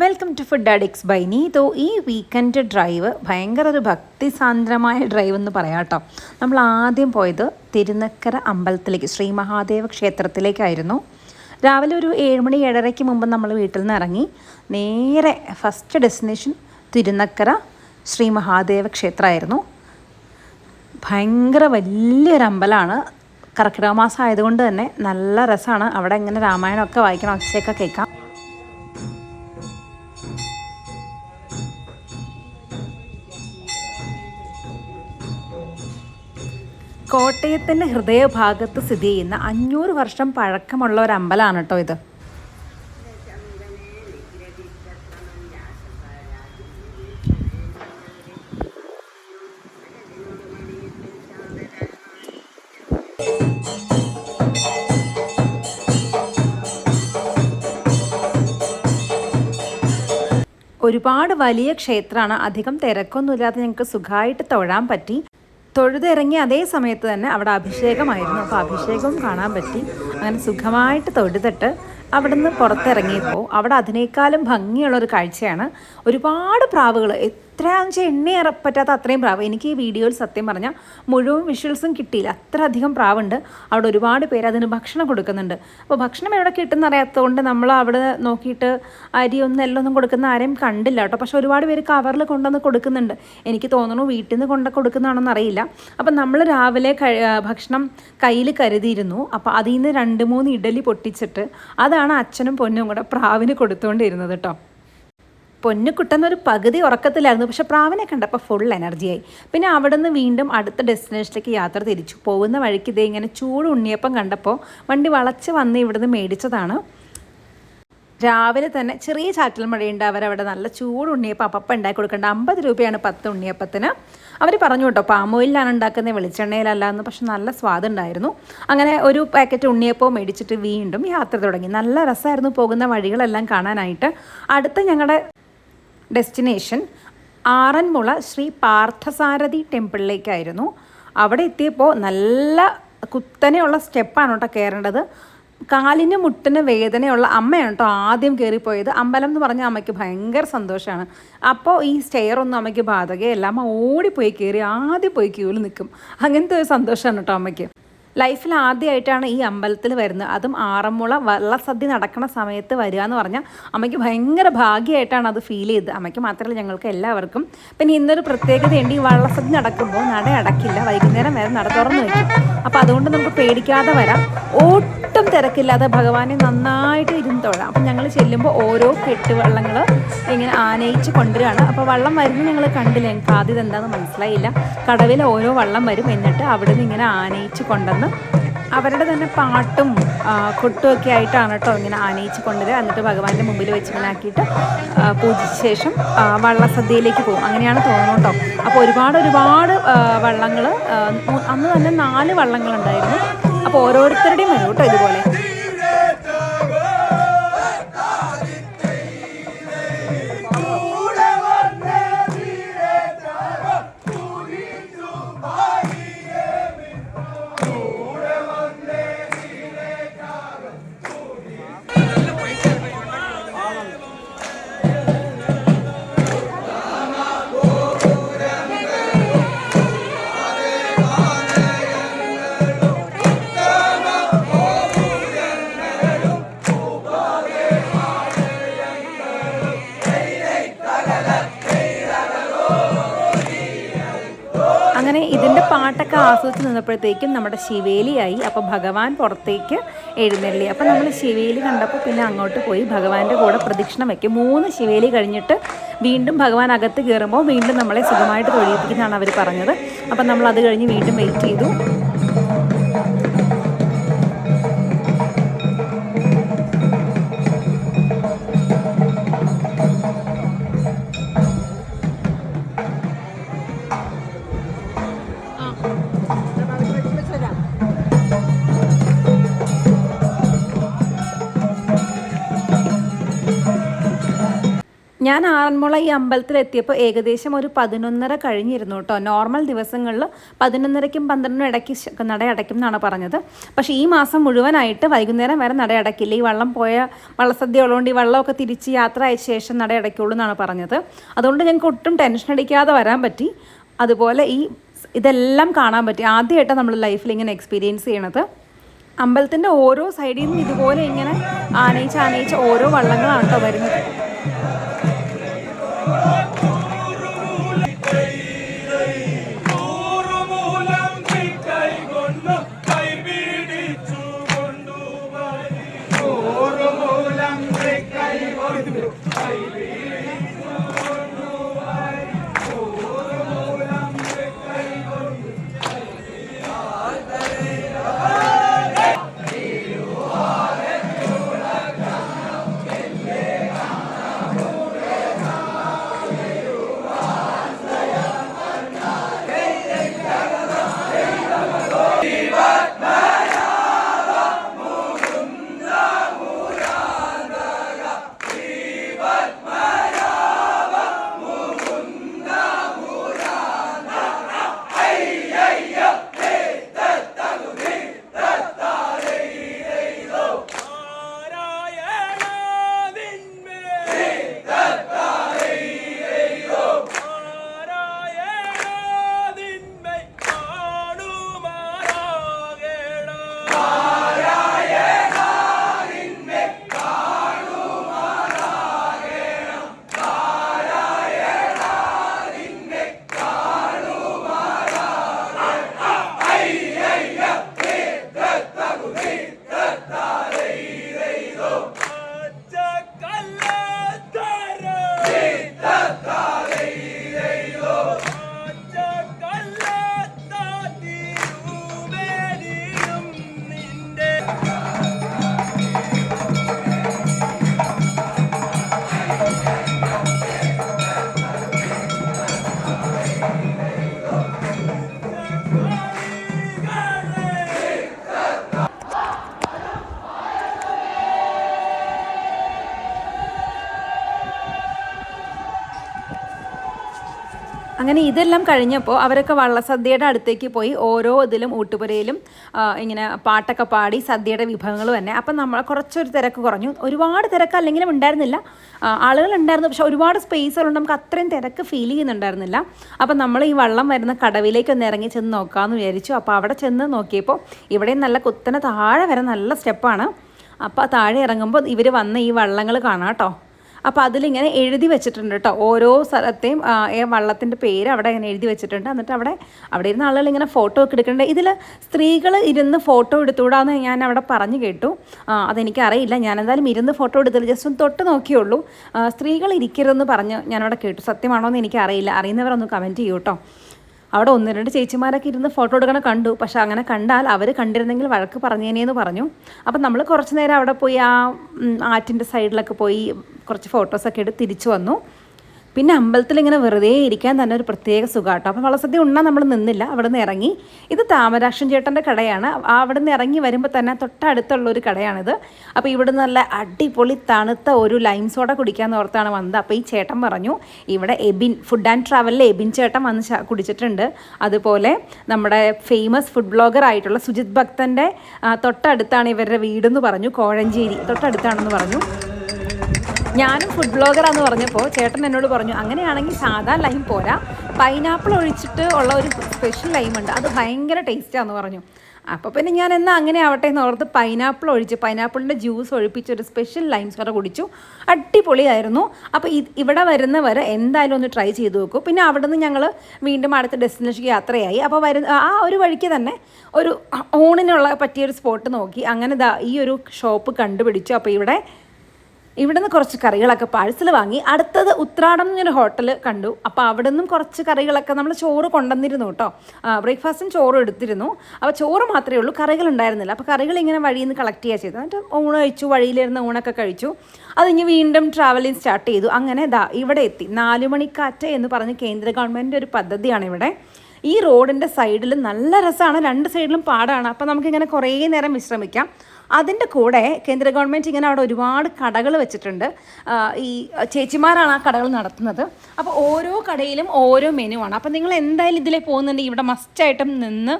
Welcome to food addicts by Neethu ഈ weekend drive ഭയങ്കര ഒരു ഭക്തിസാന്ദ്രമായ ഡ്രൈവ് എന്ന് പറയാം കേട്ടോ. നമ്മൾ ആദ്യം പോയത് തിരുനക്കര അമ്പലത്തിലേക്ക് ശ്രീ മഹാദേവ ക്ഷേത്രത്തിലേക്കായിരുന്നു. രാവിലെ ഒരു ഏഴുമണി ഏഴരയ്ക്ക് മുമ്പ് നമ്മൾ വീട്ടിൽ നിന്ന് ഇറങ്ങി നേരെ ഫസ്റ്റ് ഡെസ്റ്റിനേഷൻ തിരുനക്കര ശ്രീ മഹാദേവ ക്ഷേത്രമായിരുന്നു. ഭയങ്കര വലിയൊരു അമ്പലമാണ്. കർക്കിടക മാസം ആയതുകൊണ്ട് തന്നെ നല്ല രസമാണ്. അവിടെ ഇങ്ങനെ രാമായണമൊക്കെ വായിക്കണം ഒച്ചയൊക്കെ കേൾക്കാം. കോട്ടയത്തിന്റെ ഹൃദയഭാഗത്ത് സ്ഥിതി ചെയ്യുന്ന അഞ്ഞൂറ് വർഷം പഴക്കമുള്ള ഒരു അമ്പലമാണ് കേട്ടോ ഇത്. ഒരുപാട് വലിയ ക്ഷേത്രമാണ്. അധികം തിരക്കൊന്നുമില്ലാതെ ഞങ്ങൾക്ക് സുഖമായിട്ട് തൊഴാൻ പറ്റി. തൊഴുതിറങ്ങിയ അതേ സമയത്ത് തന്നെ അവിടെ അഭിഷേകമായിരുന്നു. അപ്പോൾ അഭിഷേകവും കാണാൻ പറ്റി. അങ്ങനെ സുഖമായിട്ട് തൊഴുതിട്ട് അവിടുന്ന് പുറത്തിറങ്ങിയപ്പോൾ അവിടെ അതിനേക്കാളും ഭംഗിയുള്ള ഒരു കാഴ്ചയാണ്. ഒരുപാട് പ്രാവുകൾ എത്രയാണെന്ന് വെച്ചാൽ എണ്ണ പറ്റാത്ത അത്രയും പ്രാവ്. എനിക്ക് ഈ വീഡിയോയിൽ സത്യം പറഞ്ഞാൽ മുഴുവൻ വിഷ്വൽസും കിട്ടിയില്ല. അത്ര അധികം പ്രാവുണ്ട്. അവിടെ ഒരുപാട് പേര് അതിന് ഭക്ഷണം കൊടുക്കുന്നുണ്ട്. അപ്പോൾ ഭക്ഷണം എവിടെ കിട്ടുന്ന അറിയാത്തതുകൊണ്ട് നമ്മൾ അവിടെ നോക്കിയിട്ട് അരിയൊന്നും എല്ലൊന്നും കൊടുക്കുന്ന ആരെയും കണ്ടില്ല കേട്ടോ. പക്ഷേ ഒരുപാട് പേര് കവറിൽ കൊണ്ടുവന്ന് കൊടുക്കുന്നുണ്ട്. എനിക്ക് തോന്നുന്നു വീട്ടിൽ നിന്ന് കൊണ്ട് കൊടുക്കുന്നതാണെന്ന് അറിയില്ല. അപ്പം നമ്മൾ രാവിലെ ഭക്ഷണം കയ്യിൽ കരുതിയിരുന്നു. അപ്പോൾ അതിൽ നിന്ന് രണ്ട് മൂന്ന് ഇഡലി പൊട്ടിച്ചിട്ട് അതാണ് അച്ഛനും പൊന്നും കൂടെ പ്രാവിന് കൊടുത്തുകൊണ്ടിരുന്നത് കേട്ടോ. പൊന്നുകുട്ടെന്നൊരു പകുതി ഉറക്കത്തിലായിരുന്നു. പക്ഷെ പ്രാവനെ കണ്ടപ്പോൾ ഫുൾ എനർജിയായി പിന്നെ അവിടെ നിന്ന് വീണ്ടും അടുത്ത ഡെസ്റ്റിനേഷനിലേക്ക് യാത്ര തിരിച്ചു. പോകുന്ന വഴിക്ക് ഇതേ ഇങ്ങനെ ചൂട് ഉണ്ണിയപ്പം കണ്ടപ്പോൾ വണ്ടി വളച്ച് വന്ന് ഇവിടുന്ന് മേടിച്ചതാണ്. രാവിലെ തന്നെ ചെറിയ ചാറ്റൽ മഴയുണ്ട്. അവരവിടെ നല്ല ചൂട് ഉണ്ണിയപ്പം അപ്പം ഉണ്ടാക്കി കൊടുക്കേണ്ട അമ്പത് രൂപയാണ് പത്ത് ഉണ്ണിയപ്പത്തിന്. അവർ പറഞ്ഞു കേട്ടോ പാമോയിലാണ് ഉണ്ടാക്കുന്നത് വെളിച്ചെണ്ണയിലല്ല എന്ന്. പക്ഷെ നല്ല സ്വാദുണ്ടായിരുന്നു അങ്ങനെ ഒരു പാക്കറ്റ് ഉണ്ണിയപ്പവും മേടിച്ചിട്ട് വീണ്ടും യാത്ര തുടങ്ങി. നല്ല രസമായിരുന്നു പോകുന്ന വഴികളെല്ലാം കാണാനായിട്ട്. അടുത്ത ഞങ്ങളുടെ ഡെസ്റ്റിനേഷൻ ആറന്മുള ശ്രീ പാർത്ഥസാരഥി ടെമ്പിളിലേക്കായിരുന്നു. അവിടെ എത്തിയപ്പോൾ നല്ല കുത്തനെയുള്ള സ്റ്റെപ്പാണ് കേട്ടോ കയറേണ്ടത്. കാലിന് മുട്ടിന് വേദനയുള്ള അമ്മയാണ് കേട്ടോ ആദ്യം കയറിപ്പോയത്. അമ്പലം എന്ന് പറഞ്ഞാൽ അമ്മയ്ക്ക് ഭയങ്കര സന്തോഷമാണ്. അപ്പോൾ ഈ സ്റ്റെയർ ഒന്നും അമ്മയ്ക്ക് ബാധകയല്ല. അമ്മ ഓടിപ്പോയി കയറി ആദ്യം പോയി ക്യൂവിൽ നിൽക്കും. അങ്ങനത്തെ ഒരു സന്തോഷമാണ് കേട്ടോ അമ്മയ്ക്ക്. ലൈഫിൽ ആദ്യമായിട്ടാണ് ഈ അമ്പലത്തിൽ വരുന്നത്. അതും ആറന്മുള വള്ളസദ്യ നടക്കുന്ന സമയത്ത് വരിക എന്ന് പറഞ്ഞാൽ അമ്മയ്ക്ക് ഭയങ്കര ഭാഗ്യമായിട്ടാണ് അത് ഫീൽ ചെയ്തത്. അമ്മയ്ക്ക് മാത്രമല്ല ഞങ്ങൾക്ക് എല്ലാവർക്കും. പിന്നെ ഇന്നൊരു പ്രത്യേകതയുണ്ട്. ഈ വള്ളസദ്യ നടക്കുമ്പോൾ നട അടക്കില്ല. വൈകുന്നേരം വരെ നട തുറന്നു വയ്ക്കും അപ്പോൾ അതുകൊണ്ട് നമുക്ക് പേടിക്കാതെ വരാം. ഒട്ടും തിരക്കില്ലാതെ ഭഗവാനെ നന്നായിട്ട് ഇരുന്ന് തൊഴാം അപ്പം ഞങ്ങൾ ചെല്ലുമ്പോൾ ഓരോ കെട്ടുവള്ളങ്ങൾ ഇങ്ങനെ ആനയിച്ച് കൊണ്ടുവരികയാണ്. അപ്പോൾ വള്ളം വരുന്നത് ഞങ്ങൾ കണ്ടില്ല? ഞങ്ങൾക്ക് ആദ്യം എന്താണെന്ന് മനസ്സിലായില്ല. കടവിൽ ഓരോ വള്ളം വരും. എന്നിട്ട് അവിടെ നിന്ന് ഇങ്ങനെ ആനയിച്ച് കൊണ്ടുവന്ന് അവരുടെ തന്നെ പാട്ടും കൊട്ടുമൊക്കെ ആയിട്ടാണ് കേട്ടോ ഇങ്ങനെ ആനയിച്ച് കൊണ്ടുവരിക. എന്നിട്ട് ഭഗവാന്റെ മുമ്പിൽ വെച്ച് ഇങ്ങനെ ആക്കിയിട്ട് പൂജിച്ച ശേഷം വള്ളസദ്യയിലേക്ക് പോകും. അങ്ങനെയാണ് തോന്നുന്നു കേട്ടോ. അപ്പോൾ ഒരുപാട് ഒരുപാട് വള്ളങ്ങൾ അന്ന് തന്നെ നാല് വള്ളങ്ങളുണ്ടായിരുന്നു. അപ്പോൾ ഓരോരുത്തരുടെയും വരും കേട്ടോ ഇതുപോലെ. അങ്ങനെ ഇതിന്റെ പാട്ടൊക്കെ ആസ്വദിച്ച് നിന്നപ്പോഴത്തേക്കും നമ്മുടെ ശിവേലിയായി. അപ്പോൾ ഭഗവാൻ പുറത്തേക്ക് എഴുന്നള്ളി. അപ്പോൾ നമ്മൾ ശിവേലി കണ്ടപ്പോൾ പിന്നെ അങ്ങോട്ട് പോയി ഭഗവാന്റെ കൂടെ പ്രദക്ഷിണം വയ്ക്കും മൂന്ന് ശിവേലി കഴിഞ്ഞിട്ട് വീണ്ടും ഭഗവാൻ അകത്ത് കയറുമ്പോൾ വീണ്ടും നമ്മളെ സുഖമായിട്ട് തൊഴിയിപ്പിക്കുന്നതാണ് അവർ പറഞ്ഞത്. അപ്പം നമ്മൾ അത് കഴിഞ്ഞ് വീണ്ടും വെയിറ്റ് ചെയ്തു. ഞാൻ ആറന്മുള ഈ അമ്പലത്തിലെത്തിയപ്പോൾ ഏകദേശം ഒരു പതിനൊന്നര കഴിഞ്ഞിരുന്നു കേട്ടോ. നോർമൽ ദിവസങ്ങളിൽ പതിനൊന്നരയ്ക്കും പന്ത്രണ്ടിനും ഇടയ്ക്ക് നട അടയ്ക്കും എന്നാണ് പറഞ്ഞത്. പക്ഷേ ഈ മാസം മുഴുവനായിട്ട് വൈകുന്നേരം വരെ നട അടയ്ക്കില്ല. ഈ വള്ളം പോയ വള്ളസദ്യ ഉള്ളതുകൊണ്ട് ഈ വള്ളമൊക്കെ തിരിച്ച് യാത്ര അയച്ച ശേഷം നട അടയ്ക്കുള്ളൂ എന്നാണ് പറഞ്ഞത്. അതുകൊണ്ട് ഞങ്ങൾക്ക് ഒട്ടും ടെൻഷൻ അടിക്കാതെ വരാൻ പറ്റി. അതുപോലെ ഈ ഇതെല്ലാം കാണാൻ പറ്റി. ആദ്യമായിട്ടാണ് നമ്മൾ ലൈഫിൽ ഇങ്ങനെ എക്സ്പീരിയൻസ് ചെയ്യണത്. അമ്പലത്തിന്റെ ഓരോ സൈഡിൽ നിന്നും ഇതുപോലെ ഇങ്ങനെ ആനയിച്ച് ആനയിച്ച് ഓരോ വള്ളങ്ങളാണ് കേട്ടോ വരുന്നത്. അങ്ങനെ ഇതെല്ലാം കഴിഞ്ഞപ്പോൾ അവരൊക്കെ വള്ളസദ്യയുടെ അടുത്തേക്ക് പോയി ഓരോ ഇതിലും ഊട്ടുപുരയിലും ഇങ്ങനെ പാട്ടൊക്കെ പാടി സദ്യയുടെ വിഭവങ്ങൾ തന്നെ. അപ്പം നമ്മൾ കുറച്ചൊരു തിരക്ക് കുറഞ്ഞു. ഒരുപാട് തിരക്ക് അല്ലെങ്കിലും ഉണ്ടായിരുന്നില്ല. ആളുകൾ ഉണ്ടായിരുന്നു. പക്ഷെ ഒരുപാട് സ്പേസ് ഉള്ളതുകൊണ്ട് നമുക്ക് അത്രയും തിരക്ക് ഫീൽ ചെയ്യുന്നുണ്ടായിരുന്നില്ല. അപ്പം നമ്മൾ ഈ വള്ളം വരുന്ന കടവിലേക്ക് ഒന്ന് ഇറങ്ങി ചെന്ന് നോക്കാമെന്ന് വിചാരിച്ചു. അപ്പോൾ അവിടെ ചെന്ന് നോക്കിയപ്പോൾ ഇവിടെയും നല്ല കുത്തനെ താഴെ വരെ നല്ല സ്റ്റെപ്പാണ് അപ്പോൾ താഴെ ഇറങ്ങുമ്പോൾ ഇവർ വന്ന ഈ വള്ളങ്ങൾ കാണാം കേട്ടോ. അപ്പോൾ അതിലിങ്ങനെ എഴുതി വെച്ചിട്ടുണ്ട് കേട്ടോ ഓരോ സ്ഥലത്തെയും വള്ളത്തിന്റെ പേര് അവിടെ ഇങ്ങനെ എഴുതി വെച്ചിട്ടുണ്ട്. എന്നിട്ട് അവിടെ അവിടെ ഇരുന്ന ആളുകൾ ഇങ്ങനെ ഫോട്ടോ ഒക്കെ എടുക്കുന്നുണ്ട്. ഇതിൽ സ്ത്രീകൾ ഇരുന്ന് ഫോട്ടോ എടുത്തുകൂടാന്ന് ഞാൻ അവിടെ പറഞ്ഞു കേട്ടു. അതെനിക്കറിയില്ല. ഞാൻ എന്തായാലും ഇരുന്ന് ഫോട്ടോ എടുത്തില്ല. ജസ്റ്റ് ഒന്ന് തൊട്ട് നോക്കിയുള്ളൂ. സ്ത്രീകൾ ഇരിക്കരുതെന്ന് പറഞ്ഞ് ഞാനവിടെ കേട്ടു. സത്യമാണോ എന്ന് എനിക്ക് അറിയില്ല അറിയുന്നവരൊന്ന് കമന്റ് ചെയ്യൂ കേട്ടോ അവിടെ ഒന്ന് രണ്ട് ചേച്ചിമാരൊക്കെ ഇരുന്ന് ഫോട്ടോ എടുക്കണ കണ്ടു. പക്ഷെ അങ്ങനെ കണ്ടാൽ അവർ കണ്ടിരുന്നെങ്കിൽ വഴക്ക് പറഞ്ഞേനേന്ന് പറഞ്ഞു. അപ്പം നമ്മൾ കുറച്ച് നേരം അവിടെ പോയി ആ ആറ്റിന്റെ സൈഡിലൊക്കെ പോയി കുറച്ച് ഫോട്ടോസൊക്കെ എടുത്ത് തിരിച്ചു വന്നു. പിന്നെ അമ്പലത്തിൽ ഇങ്ങനെ വെറുതെ ഇരിക്കാൻ തന്നെ ഒരു പ്രത്യേക സുഖാട്ടോ. അപ്പോൾ വളസദ്യ ഉണ്ണാൻ നമ്മൾ നിന്നില്ല അവിടെ നിന്ന് ഇറങ്ങി. ഇത് താമരാക്ഷൻ ചേട്ടന്റെ കടയാണ്. അവിടെ നിന്ന് ഇറങ്ങി വരുമ്പോൾ തന്നെ തൊട്ടടുത്തുള്ള ഒരു കടയാണിത്. അപ്പോൾ ഇവിടെ നല്ല അടിപൊളി തണുത്ത ഒരു ലൈം സോഡ കുടിക്കാമെന്ന് ഓർത്താണ് വന്നത്. അപ്പോൾ ഈ ചേട്ടൻ പറഞ്ഞു ഇവിടെ എബിൻ ഫുഡ് ആൻഡ് ട്രാവലിൽ എബിൻ ചേട്ടൻ വന്ന് കുടിച്ചിട്ടുണ്ട്. അതുപോലെ നമ്മുടെ ഫേമസ് ഫുഡ് ബ്ലോഗർ ആയിട്ടുള്ള സുജിത് ഭക്തന്റെ തൊട്ടടുത്താണ് ഇവരുടെ വീടെന്ന് പറഞ്ഞു. കോഴഞ്ചേരി തൊട്ടടുത്താണെന്ന് പറഞ്ഞു. ഞാനും ഫുഡ് ബ്ലോഗറാന്ന് പറഞ്ഞപ്പോൾ ചേട്ടൻ എന്നോട് പറഞ്ഞു അങ്ങനെയാണെങ്കിൽ സാധാ ലൈം പോരാ. പൈനാപ്പിൾ ഒഴിച്ചിട്ട് ഉള്ള ഒരു സ്പെഷ്യൽ ലൈമുണ്ട് അത് ഭയങ്കര ടേസ്റ്റാന്ന് പറഞ്ഞു. അപ്പോൾ പിന്നെ ഞാൻ എന്നാൽ അങ്ങനെ ആവട്ടെ എന്ന് ഓർത്ത് പൈനാപ്പിൾ ഒഴിച്ച് പൈനാപ്പിളിന്റെ ജ്യൂസ് ഒഴിപ്പിച്ച് ഒരു സ്പെഷ്യൽ ലൈം സോഡ കുടിച്ചു. അടിപൊളിയായിരുന്നു. അപ്പോൾ ഇവിടെ വരുന്നവർ എന്തായാലും ഒന്ന് ട്രൈ ചെയ്ത് നോക്കൂ. പിന്നെ അവിടെ നിന്ന് ഞങ്ങൾ വീണ്ടും അടുത്ത ഡെസ്റ്റിനേഷൻ യാത്രയായി. അപ്പോൾ വരുന്ന ആ ഒരു വഴിക്ക് തന്നെ ഒരു ഓണിനുള്ള പറ്റിയൊരു സ്പോട്ട് നോക്കി. അങ്ങനെ ഈ ഒരു ഷോപ്പ് കണ്ടുപിടിച്ചു. അപ്പോൾ ഇവിടെ ഇവിടുന്ന് കുറച്ച് കറികളൊക്കെ പാഴ്സൽ വാങ്ങി. അടുത്തത് ഉത്രാടം എന്നൊരു ഹോട്ടൽ കണ്ടു. അപ്പോൾ അവിടെ നിന്നും കുറച്ച് കറികളൊക്കെ നമ്മൾ ചോറ് കൊണ്ടുവന്നിരുന്നു കേട്ടോ. ബ്രേക്ക്ഫാസ്റ്റും ചോറും എടുത്തിരുന്നു. അപ്പോൾ ചോറ് മാത്രമേ ഉള്ളൂ കറികൾ ഉണ്ടായിരുന്നില്ല അപ്പോൾ കറികൾ ഇങ്ങനെ വഴിയിൽ നിന്ന് കളക്ട് ചെയ്യുക ചെയ്തു എന്നിട്ട് ഊണ് കഴിച്ചു വഴിയിലിരുന്ന് ഊണൊക്കെ കഴിച്ചു. അത് ഇനി വീണ്ടും ട്രാവലിംഗ് സ്റ്റാർട്ട് ചെയ്തു. അങ്ങനെ ദാ ഇവിടെ എത്തി. നാലു മണിക്കാറ്റ് എന്ന് പറഞ്ഞ് കേന്ദ്ര ഗവൺമെന്റ് ഒരു പദ്ധതിയാണ് ഇവിടെ. ഈ റോഡിന്റെ സൈഡിൽ നല്ല രസമാണ് രണ്ട് സൈഡിലും പാടാണ്. അപ്പോൾ നമുക്കിങ്ങനെ കുറേ നേരം വിശ്രമിക്കാം. അതിന്റെ കൂടെ കേന്ദ്ര ഗവൺമെന്റ് ഇങ്ങനെ അവിടെ ഒരുപാട് കടകൾ വെച്ചിട്ടുണ്ട്. ഈ ചേച്ചിമാരാണ് ആ കടകൾ നടത്തുന്നത്. അപ്പോൾ ഓരോ കടയിലും ഓരോ മെനു ആണ്. അപ്പോൾ നിങ്ങൾ എന്തായാലും ഇതിലേ പോകുന്നുണ്ടെങ്കിൽ ഇവിടെ മസ്റ്റായിട്ടും നിന്ന്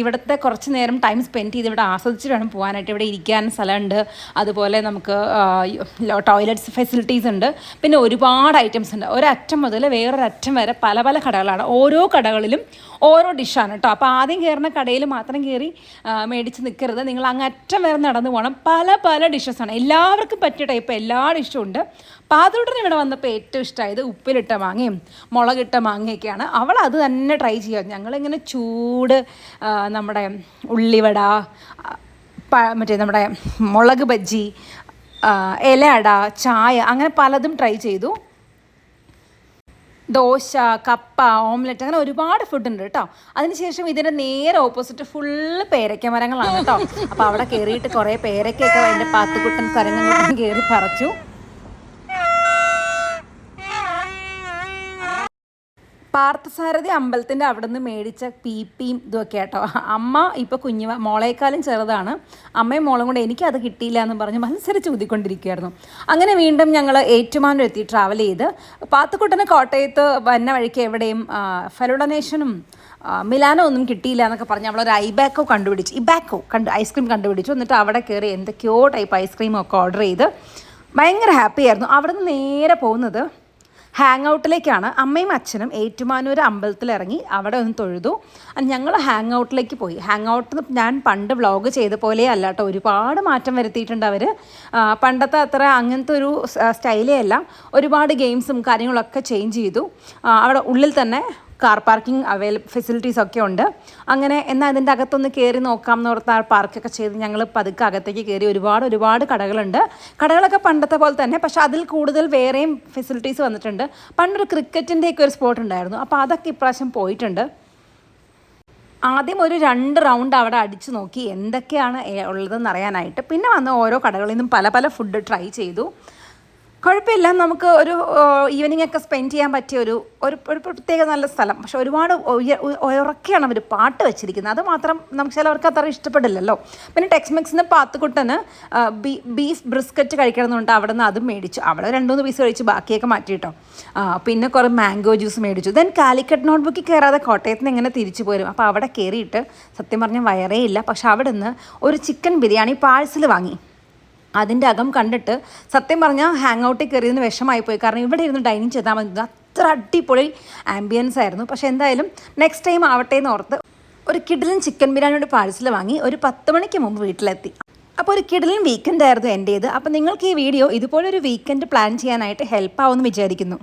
ഇവിടുത്തെ കുറച്ച് നേരം ടൈം സ്പെൻഡ് ചെയ്ത് ഇവിടെ ആസ്വദിച്ചിട്ട് വേണം പോകാനായിട്ട്. ഇവിടെ ഇരിക്കാൻ സ്ഥലമുണ്ട്. അതുപോലെ നമുക്ക് ടോയ്ലറ്റ്സ് ഫെസിലിറ്റീസ് ഉണ്ട്. പിന്നെ ഒരുപാട് ഐറ്റംസ് ഉണ്ട്. ഒരറ്റം മുതൽ വേറൊരറ്റം വരെ പല പല കടകളാണ്. ഓരോ കടകളിലും ഓരോ ഡിഷാണ് കേട്ടോ അപ്പോൾ ആദ്യം കയറുന്ന കടയിൽ മാത്രം കയറി മേടിച്ച് നിൽക്കരുത് നിങ്ങൾ അങ്ങ് അറ്റം വരെ നടന്നു പോകണം. പല പല ഡിഷസാണ് എല്ലാവർക്കും പറ്റിയ ടൈപ്പ് എല്ലാ ഡിഷും ഉണ്ട്. പാതോട്ടന് ഇവിടെ വന്നപ്പോൾ ഏറ്റവും ഇഷ്ടമായത് ഉപ്പിലിട്ട മാങ്ങയും മുളകിട്ട മാങ്ങയൊക്കെയാണ്. അവൾ അത് തന്നെ ട്രൈ ചെയ്യുക. ഞങ്ങളിങ്ങനെ ചൂട് നമ്മുടെ ഉള്ളിവട മറ്റേ നമ്മുടെ മുളക് ബജ്ജി ഇലയട ചായ അങ്ങനെ പലതും ട്രൈ ചെയ്തു. ദോശ കപ്പ ഓംലെറ്റ് അങ്ങനെ ഒരുപാട് ഫുഡ് ഉണ്ട് കേട്ടോ. അതിനുശേഷം ഇതിന്റെ നേരെ ഓപ്പോസിറ്റ് ഫുള്ള് പേരയ്ക്ക മരങ്ങളാണ് കേട്ടോ. അപ്പോൾ അവിടെ കയറിയിട്ട് കുറേ പേരയ്ക്കൊക്കെ അതിന്റെ പാത്തുകുട്ടൻ കരങ്ങൾ കയറി പറിച്ചു. പാർത്ഥസാരഥി അമ്പലത്തിന്റെ അവിടെ നിന്ന് മേടിച്ച പീപ്പിയും ഇതൊക്കെ കേട്ടോ അമ്മ ഇപ്പോൾ കുഞ്ഞു മോളേക്കാളും ചെറുതാണ്. അമ്മയും മോളും കൂടെ എനിക്കത് കിട്ടിയില്ല എന്ന് പറഞ്ഞ് മത്സരിച്ച് ഊതിക്കൊണ്ടിരിക്കുകയായിരുന്നു. അങ്ങനെ വീണ്ടും ഞങ്ങൾ ഏറ്റുമാനൂർ എത്തി ട്രാവൽ ചെയ്ത് പാത്തുക്കുട്ടന് കോട്ടയത്ത് വന്ന വഴിക്ക് എവിടെയും ഫലുഡനേഷനും മിലാനോ ഒന്നും കിട്ടിയില്ല എന്നൊക്കെ പറഞ്ഞ് അവളൊരു ഐബാക്കോ കണ്ടുപിടിച്ചു ഇബാക്കോ കണ്ട് ഐസ്ക്രീം കണ്ടുപിടിച്ചു. എന്നിട്ട് അവിടെ കയറി എന്തൊക്കെയോ ടൈപ്പ് ഐസ്ക്രീമൊക്കെ ഓർഡർ ചെയ്ത് ഭയങ്കര ഹാപ്പി ആയിരുന്നു. അവിടെ നിന്ന് നേരെ പോകുന്നത് ഹാങ് ഔട്ടിലേക്കാണ് അമ്മയും അച്ഛനും ഏറ്റുമാനൂർ അമ്പലത്തിൽ ഇറങ്ങി അവിടെ ഒന്ന് തൊഴുതു. ഞങ്ങൾ ഹാങ് ഔട്ടിലേക്ക് പോയി. ഹാങ് ഔട്ട് ഞാൻ പണ്ട് വ്ളോഗ് ചെയ്ത പോലെ അല്ല കേട്ടോ ഒരുപാട് മാറ്റം വരുത്തിയിട്ടുണ്ട് അവർ പണ്ടത്തെ അത്ര അങ്ങനത്തെ ഒരു സ്റ്റൈലേ അല്ല. ഒരുപാട് ഗെയിംസും കാര്യങ്ങളൊക്കെ ചേഞ്ച് ചെയ്തു. അവിടെ ഉള്ളിൽ തന്നെ കാർ പാർക്കിംഗ് അവൈല ഫെസിലിറ്റീസ് ഒക്കെ ഉണ്ട്. അങ്ങനെ എന്നാൽ അതിന്റെ അകത്തൊന്ന് കയറി നോക്കാം എന്ന് ഓർത്ത് പാർക്കൊക്കെ ചെയ്ത് ഞങ്ങൾ പതുക്കെ അകത്തേക്ക് കയറി ഒരുപാട് ഒരുപാട് കടകളുണ്ട്. കടകളൊക്കെ പണ്ടത്തെ പോലെ തന്നെ പക്ഷേ അതിൽ കൂടുതൽ വേറെയും ഫെസിലിറ്റീസ് വന്നിട്ടുണ്ട്. പണ്ടൊരു ക്രിക്കറ്റിന്റെയൊക്കെ ഒരു സ്പോട്ട് ഉണ്ടായിരുന്നു. അപ്പോൾ അതൊക്കെ ഇപ്രാവശ്യം പോയിട്ടുണ്ട്. ആദ്യം ഒരു രണ്ട് റൗണ്ട് അവിടെ അടിച്ചു നോക്കി എന്തൊക്കെയാണ് ഉള്ളതെന്ന് അറിയാനായിട്ട്. പിന്നെ വന്ന് ഓരോ കടകളിൽ നിന്നും പല പല ഫുഡ് ട്രൈ ചെയ്തു. കുഴപ്പമില്ല. നമുക്ക് ഒരു ഈവനിങ് ഒക്കെ സ്പെൻഡ് ചെയ്യാൻ പറ്റിയ ഒരു ഒരു പ്രത്യേക നല്ല സ്ഥലം. പക്ഷെ ഒരുപാട് ഉറക്കെയാണ് അവർ പാട്ട് വെച്ചിരിക്കുന്നത്. അത് മാത്രം നമുക്ക് ചിലവർക്ക് അത്ര ഇഷ്ടപ്പെടില്ലല്ലോ. പിന്നെ ടെക്സ്മെക്സിന് പാത്തുക്കുട്ടന് ബീ ബീഫ് ബ്രിസ്ക്കറ്റ് കഴിക്കണമെന്നുണ്ട്. അവിടെ നിന്ന് അതും മേടിച്ചു. അവിടെ രണ്ട് മൂന്ന് പീസ് കഴിച്ച് ബാക്കിയൊക്കെ മാറ്റിയിട്ടോ. പിന്നെ കുറേ മാംഗോ ജ്യൂസ് മേടിച്ചു. ദെൻ കാലിക്കറ്റ് നോട്ട്ബുക്കിൽ കയറാതെ കോട്ടയത്ത് നിന്ന് ഇങ്ങനെ തിരിച്ചു പോരും. അപ്പോൾ അവിടെ കയറിയിട്ട് സത്യം പറഞ്ഞാൽ വയറേ ഇല്ല. പക്ഷെ അവിടെ നിന്ന് ഒരു ചിക്കൻ ബിരിയാണി പാഴ്സൽ വാങ്ങി. അതിന്റെ അകം കണ്ടിട്ട് സത്യം പറഞ്ഞാൽ ഹാങ് ഔട്ടിൽ കയറിയതിന് വിഷമായി പോയി. കാരണം ഇവിടെ ഇരുന്ന് ഡൈനിങ് ചെയ്താൽ മതി. അത്ര അടിപൊളി ആംബിയൻസ് ആയിരുന്നു. പക്ഷേ എന്തായാലും നെക്സ്റ്റ് ടൈം ആവട്ടെ എന്ന് ഓർത്ത് ഒരു കിഡിലും ചിക്കൻ ബിരിയാണിയുടെ പാഴ്സൽ വാങ്ങി ഒരു പത്ത് മണിക്ക് മുമ്പ് വീട്ടിലെത്തി. അപ്പോൾ ഒരു കിഡിലും വീക്കെൻഡ് ആയിരുന്നു എന്റേത്. അപ്പോൾ നിങ്ങൾക്ക് ഈ വീഡിയോ ഇതുപോലൊരു വീക്കെൻഡ് പ്ലാൻ ചെയ്യാനായിട്ട് ഹെൽപ്പ് ആവുമെന്ന് വിചാരിക്കുന്നു.